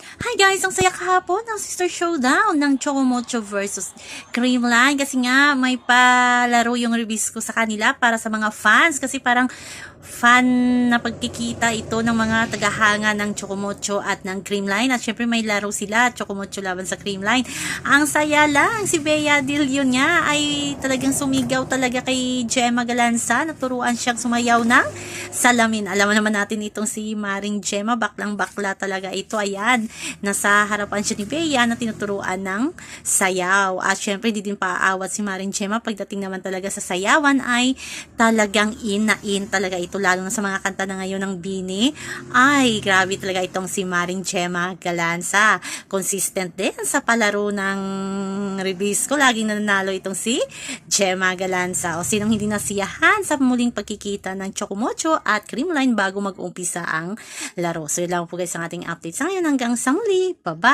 Hi guys, ang saya kahapon ng Sister Showdown ng Chocomocho versus Creamline kasi nga may palaro yung reviews ko sa kanila para sa mga fans kasi parang fan na pagkikita ito ng mga tagahanga ng Chocomocho at ng Creamline at syempre may laro sila Chocomocho laban sa Creamline. Ang saya lang si Bea Dilio niya ay talagang sumigaw talaga kay Gemma Galanza naturuan siyang sumayaw ng salamin. Alam naman natin itong si Maring Gemma baklang bakla talaga ito. Ayan, nasa harapan siya ni Bea na tinuturuan ng sayaw. At syempre, di din paaawat si Maring Gemma. Pagdating naman talaga sa sayawan ay talagang in na in talaga ito. Lalo na sa mga kanta na ngayon ng Bini. Ay, grabe talaga itong si Maring Gemma Galanza. Consistent din sa palaro ng release ko. Laging nananalo itong si Gemma Galanza. O sinong hindi nasiyahan sa muling pagkikita ng Chocomocho at Creamline bago mag-umpisa ang laro. So yun lang po guys ang ating update sa ngayon hanggang 胜利，拜拜